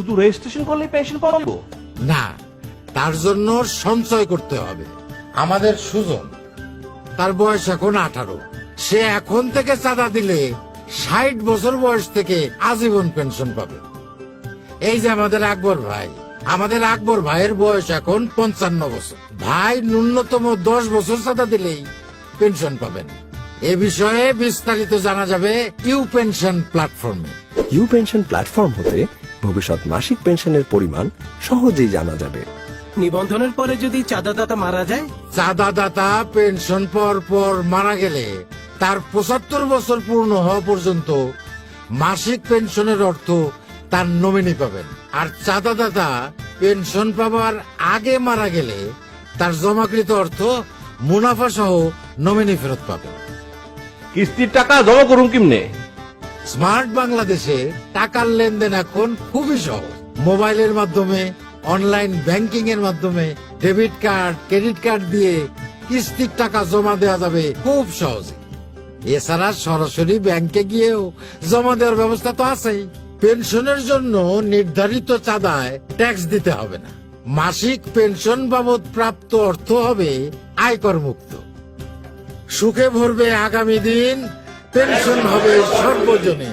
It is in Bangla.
শুধু রেজিস্ট্রেশন করলেই পেনশন পাওয়া যাব? না তার জন্য সঞ্চয় করতে হবে। আমাদের সুজন তার বয়স এখন আঠারো। সে এখন থেকে চাঁদা দিলে ষাট বছর বয়স থেকে আজীবন পেনশন পাবে। এই যে আমাদের আকবর ভাই আমাদের আকবর ভাইয়ের বয়স এখন পঞ্চান্ন বছর। ভাই ন্যূনতম দশ বছর চাঁদা দিলেই পেনশন পাবেন। এ বিষয়ে বিস্তারিত জানা যাবে ইউ পেনশন প্ল্যাটফর্মে ইউ পেনশন প্ল্যাটফর্ম হতে ভবিষ্যৎ মাসিক পেনশনের পরিমাণ সহজেই জানা যাবে। নিবন্ধনের পরে যদি চাঁদাদাতা মারা যায়? চাঁদাদাতা পেনশন পর পর মারা গেলে তার পঁচাত্তর বছর পূর্ণ হওয়া পর্যন্ত মাসিক পেনশনের অর্থ তার নমিনি পাবেন। আর চাঁদাদাতা পেনশন পাবার আগে মারা গেলে তার জমাকৃত অর্থ মুনাফা সহ নমিনি ফেরত পাবেন। কিস্তির টাকা জমা করুন কিমনে? স্মার্ট বাংলাদেশে টাকার লেনদেন এখন খুবই সহজ। মোবাইলের মাধ্যমে, অনলাইন ব্যাংকিং এর মাধ্যমে, ডেবিট কার্ড, ক্রেডিট কার্ড দিয়ে কিস্তির টাকা জমা দেওয়া যাবে খুব সহজে। এছাড়া সরাসরি ব্যাংকে গিয়েও জমা দেওয়ার ব্যবস্থা তো আছেই। পেনশনের জন্য নির্ধারিত চাঁদায় ট্যাক্স দিতে হবে না। মাসিক পেনশন বাবদ প্রাপ্ত অর্থ হবে আয়কর মুক্ত সুখে ভরবে আগামী দিন পেনশন হবে সর্বজনীন।